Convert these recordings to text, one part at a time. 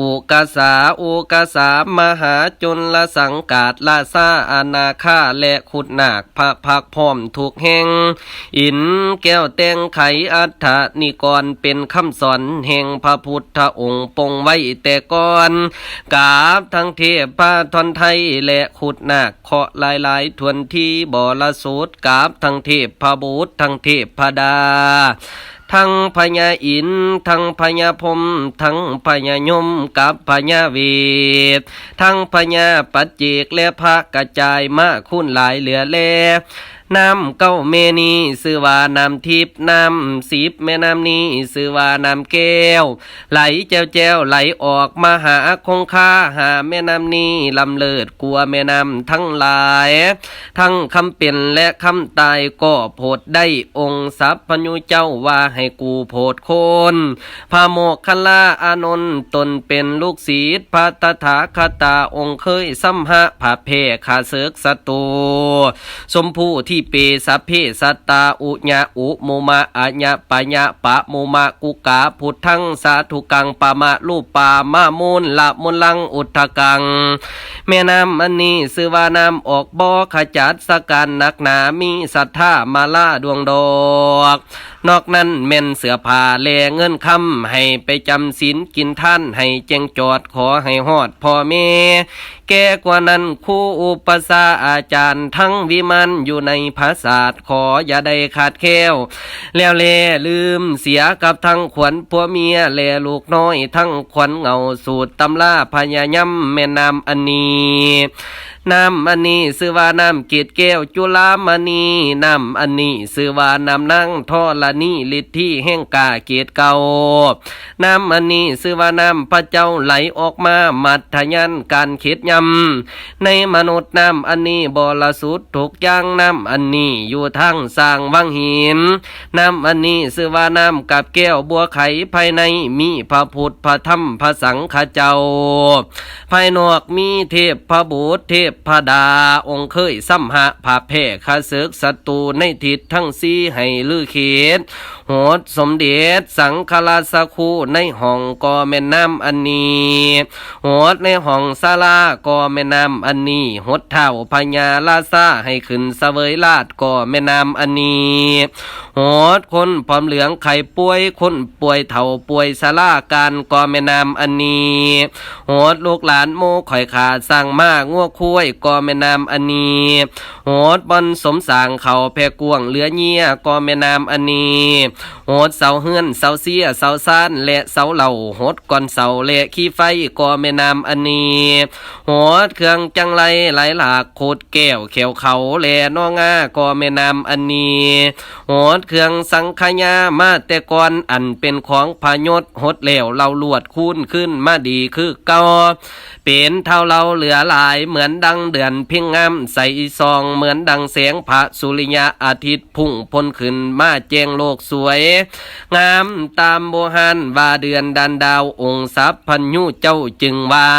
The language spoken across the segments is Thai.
อุกาสาอุกาสามหาจุลละสังกาดลาซาอานาคาและขุดหนาคพระพักพร้อมถูกแห่ง อินแก้วแตงไขอัฏฐนิกรเป็นคำสอนแห่งพระพุทธองค์ปงไว้แต่ก่อนกาบทั้งเทพพระทอนไทยและขุดหนาคเคาะหลายหลายทวนที่บรสูตรกาบทั้งเทพพระบูตรทั้งเทพพดา ทั้งพญาอินทั้งพญาพมทั้งพญายมกับพญาเวททั้งพญาปัจเจกและพระกระจายมาคุณหลายเหลือแล น้ำเก้าเมนีซื้อว่าน้ำทิพน้ำสิบแม่น้ำนี้ซื้อว่าน้ำแก้ว ไหลแจวแจวไหลออกมาหาคงคาหาแม่น้ำนี้ลำเลิดกลัวแม่น้ำทั้งหลาย ทั้งคำเป็นและคำตายก็โพดได้องค์สัพพญุเจ้าว่าให้กูโพดโคนพระโมกขลาอานนท์ตนเป็นลูกศิษย์พระตถาคตาองค์เคยสัมหะผาเพขาเสกสตูสมผู้ที่เปสัพเพสัตตาอุญะอุโมมาอัญญะปัญญะปะโมมากุกาพุทธังสาธุกังปะมะลูปามามูลละมุลังอุทธกัง แม่น้ำอันนี้ซื้อว่าน้ำออกบ่อขจัดสการนักหนามีศรัทธามาล่าดวงดอก นอกนั้นเม่นเสือผ้าแลเงินคำให้ไปจำศีลกินท่านให้เจงจอดขอให้หอดพ่อแม่แก่กว่านั้นครูอุปสาอาจารย์ทั้งวิมันอยู่ในภาษาทขออย่าได้ขาดแคลวแล้วเลลืมเสียกับทั้งขวัญผัวเมียแลลูกน้อยทั้งขวัญเงาสูตรตำลาพญายำแม่นามอันนี้ น้ำอันนี้ซื้อว่าน้ำเกตแก้วจุลามณีน้ำอันนี้ซื้อว่าน้ำนั่งท่อละนี่ฤทธิแห่งกาเกตเก่าน้ำอันนี้ซื้อว่าน้ำพระเจ้าไหลออกมามัดทยันการเข็ดยำในมนุษย์น้ำอันนี้บริสุทธิ์ถูกย่างน้ำอันนี้อยู่ทางสร้างวังหินน้ำอันนี้ซื้อว่าน้ำกับแก้วบัวไข่ภายในมีพระพุทธพระธรรมพระสังฆเจ้า ภายนอกมีเทพพระบุตรเทพพดาองค์เคยสัมหะผาแพ่ข้าศึกศัตรูในทิศทั้งสี่ให้ลือเขตโหดสมเด็จสังฆราชคูในห้องกอแม่น้ำอันนี้โหดในห้องศาลากอแม่น้ำอันนี้หดเท่าพญาลาซาให้ขึ้นเสวยลาดกอแม่น้ำอันนี้โหดคนพร้อมเหลืองไข่ป่วยคนป่วยเถ่าป่วยสาราการกอแม่น้ำอันนี้โหดลูกหลานโมข่อยขาดสร้างมางัวคุ้ยกอแม่น้ำอันนี้โหดบอนสมสางเขาแพกวงเหลือเงียกอแม่น้ำอันนี้ โหดเสาเฮือนเสาเสียเสาซ่านและเสาเหล่าโหดก่อนเสาและขี้ไฟก่อแม่น้ำอันนี้โหดเครื่องจังไรไหลหลากโคดแก้วเขียวเขาและนองาก่อแม่น้ำอันนี้โหดเครื่องสังขยามาแต่ก่อนอันเป็นของพยศหดแล้วเราลวดคูนขึ้นมาดีคือเก่าเป็นเท่าเราเหลือหลายเหมือนดังเดือนพิงงามใสซองเหมือนดังแสงพระสุริยะอาทิตย์พุ่งพ้นขึ้นมาแจ้งโลกสวยงามตามโบหันว่าเดือนดันดาวองค์สัพพัญญูเจ้าจึงว่า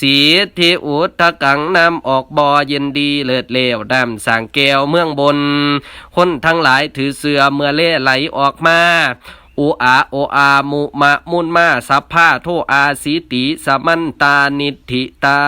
สีทิอุทธกังนำออกบอเย็นดีเลิศเลวดำสางแก้วเมืองบน คนทั้งหลายถือเสือเมื่อเล่ไหลออกมาอุอาโออามุมะมุนมาสัพพาโทอาสีติสมันตานิธิตา